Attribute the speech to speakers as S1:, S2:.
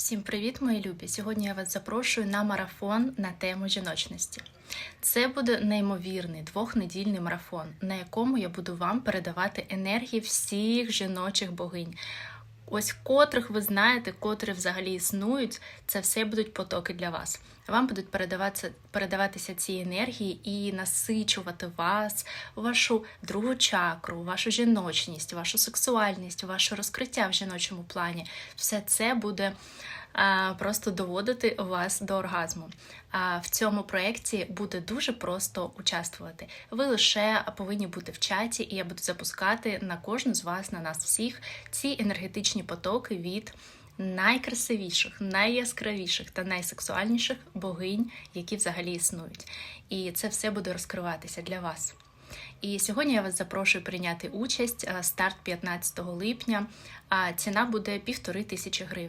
S1: Всім привіт, мої любі! Сьогодні я вас запрошую на марафон на тему жіночності. Це буде неймовірний двохнедільний марафон, на якому я буду вам передавати енергії всіх жіночих богинь. Ось котрих ви знаєте, котрі взагалі існують, це все будуть потоки для вас. Вам будуть передаватися, передаватися ці енергії і насичувати вас, вашу другу чакру, вашу жіночність, вашу сексуальність, ваше розкриття в жіночому плані. Все це буде просто доводити вас до оргазму. В цьому проєкті буде дуже просто участвувати. Ви лише повинні бути в чаті, і я буду запускати на кожну з вас, на нас всіх, ці енергетичні потоки від найкрасивіших, найяскравіших та найсексуальніших богинь, які взагалі існують. І це все буде розкриватися для вас. І сьогодні я вас запрошую прийняти участь. Старт 15 липня, а ціна буде півтори тисячі гривень.